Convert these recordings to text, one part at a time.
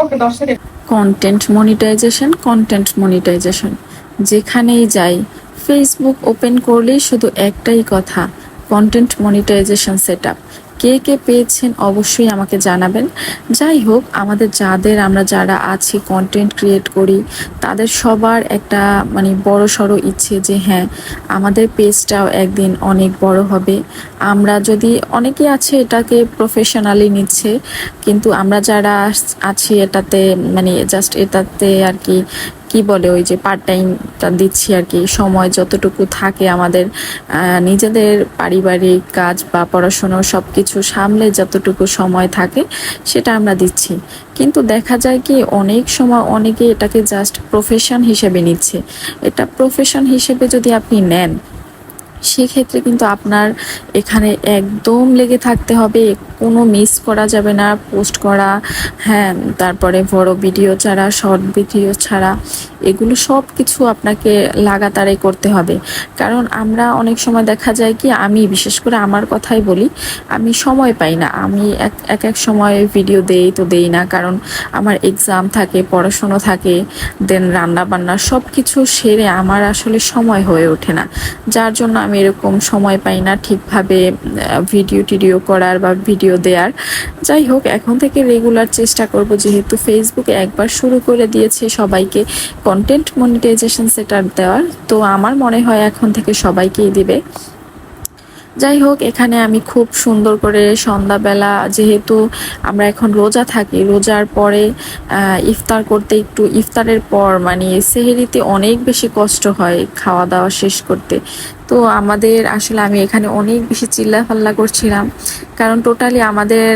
ওকে দশ content monetization content monetization যেখানেই যাই ফেসবুক ওপেন করলেই শুধু একটাই কথা কন্টেন্ট মনিটাইজেশন সেট কে কে পেয়েছেন অবশ্যই আমাকে জানাবেন। যাই হোক, আমাদের যাদের আমরা যারা আছি কন্টেন্ট ক্রিয়েট করি, তাদের সবার একটা মানে বড় সড়ো ইচ্ছে যে হ্যাঁ আমাদের পেজটাও একদিন অনেক বড় হবে। আমরা যদি অনেকে আছে এটাকে প্রফেশনালি নিচ্ছে, কিন্তু আমরা যারা আছি এটাতে মানে জাস্ট এটাতে আর কি কি বলে ওই যে পার্ট টাইমটা দিচ্ছি আর কি, সময় যতটুকু থাকে আমাদের নিজেদের পারিবারিক কাজ বা পড়াশোনা সব কিছু সামলে যতটুকু সময় থাকে সেটা আমরা দিচ্ছি। কিন্তু দেখা যায় কি অনেক সময় অনেকে এটাকে জাস্ট প্রফেশন হিসেবে নিচ্ছে। এটা প্রফেশন হিসেবে যদি আপনি নেন, সেক্ষেত্রে কিন্তু আপনার এখানে একদম লেগে থাকতে হবে কোনো মিস করা যাবে না পোস্ট করা হ্যাঁ তারপরে বড় ভিডিও ছাড়া শর্ট ভিডিও ছাড়া, এগুলো সব কিছু আপনাকে লাগাতারে করতে হবে। কারণ আমরা অনেক সময় দেখা যায় কি, আমি বিশেষ করে আমার কথাই বলি, আমি সময় পাই না। আমি এক এক সময় ভিডিও দেই তো দেই না, কারণ আমার এক্সাম থাকে, পড়াশুনো থাকে দেন রান্না বান্না সব কিছু সেরে আমার আসলে সময় হয়ে ওঠে না। যার জন্য আমি এরকম সময় পাই না ঠিকভাবে ভিডিও টিডিও করার বা ভিডিও দেওয়ার যাই হোক, এখন থেকে রেগুলার চেষ্টা করব যেহেতু ফেসবুকে একবার শুরু করে দিয়েছে সবাইকে কন্টেন্ট মনিটাইজেশন সেটার দেওয়ার। তো আমার মনে হয় এখন থেকে সবাইকেই দিবে। যাই হোক এখানে আমি খুব সুন্দর করে সন্ধ্যাবেলা যেহেতু আমরা এখন রোজা থাকি, রোজার পরে ইফতার করতে একটু, ইফতারের পর মানে সেহেরিতে অনেক বেশি কষ্ট হয় খাওয়া দাওয়া শেষ করতে। তো আমাদের আসলে আমি এখানে অনেক বেশি চিল্লাফাল্লা করছিলাম। কারণ টোটালি আমাদের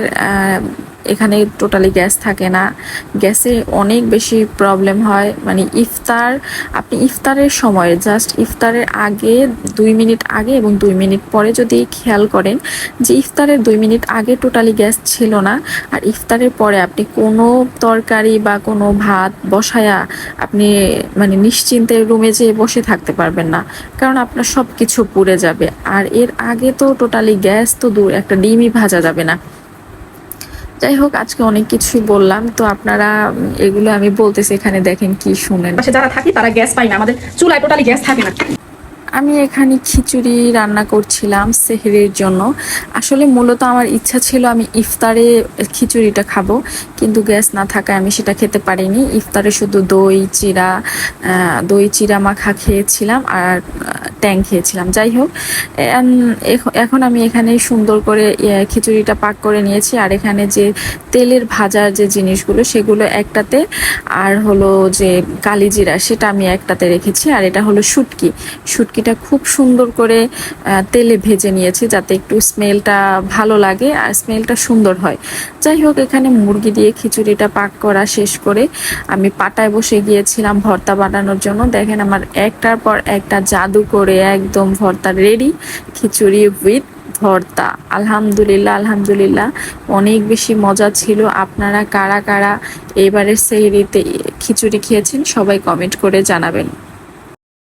এখানে টোটালি গ্যাস থাকে না। গ্যাসে অনেক বেশি প্রবলেম হয়। মানে ইফতার, আপনি ইফতারের সময় জাস্ট ইফতারের আগে, দুই মিনিট আগে এবং দুই মিনিট পরে যদি খেয়াল করেন যে ইফতারের দুই মিনিট আগে টোটালি গ্যাস ছিল না আর ইফতারের পরে আপনি কোনো তরকারি বা কোনো ভাত বসায়া আপনি মানে নিশ্চিন্তে রুমে যেয়ে বসে থাকতে পারবেন না। কারণ আপনার সব কিছু পুড়ে যাবে। আর এর আগে তো টোটালি গ্যাস তো দূর, একটা ডিমই ভাজা যাবে না। যাই হোক, আজকে অনেক কিছুই বললাম। তো আপনারা এগুলো আমি বলতেছি, এখানে দেখেন কি শুনেন। যারা থাকি, তারা গ্যাস পাই না। আমাদের চুলায় টোটালি গ্যাস থাকে না। আমি এখানে খিচুড়ি রান্না করছিলাম সেহরির জন্য। আসলে মূলত আমার ইচ্ছা ছিল আমি ইফতারে খিচুড়িটা খাব, কিন্তু গ্যাস না থাকায় আমি সেটা খেতে পারিনি। ইফতারে শুধু দই, চিরা দই, চিরা মাখা খেয়েছিলাম আর ট্যাং খেয়েছিলাম। যাই হোক এখন আমি এখানে সুন্দর করে খিচুড়িটা পাক করে নিয়েছি। আর এখানে যে তেলের ভাজার যে জিনিসগুলো, সেগুলো একটাতে, আর হলো যে কালিজিরা, সেটা আমি একটাতে রেখেছি। আর এটা হলো শুটকি। শুটকিটা খুব সুন্দর করে তেলে ভেজে নিয়েছি যাতে একটু স্মেলটা ভালো লাগে আর স্মেলটা সুন্দর হয়। যাই হোক, এখানে মুরগি দিয়ে খিচুড়িটা পাক করা শেষ করে আমি পাটায় বসে গিয়েছিলাম ভর্তা বানানোর জন্য। দেখেন আমার একটার পর একটা জাদু করে একদম ভর্তা রেডি খিচুড়ি উইথ ভর্তা। আলহামদুলিল্লাহ আলহামদুলিল্লাহ। অনেক বেশি মজা ছিল। আপনারা কারা কারা এবারের সেহরিতে খিচুড়ি খেয়েছেন সবাই কমেন্ট করে জানাবেন।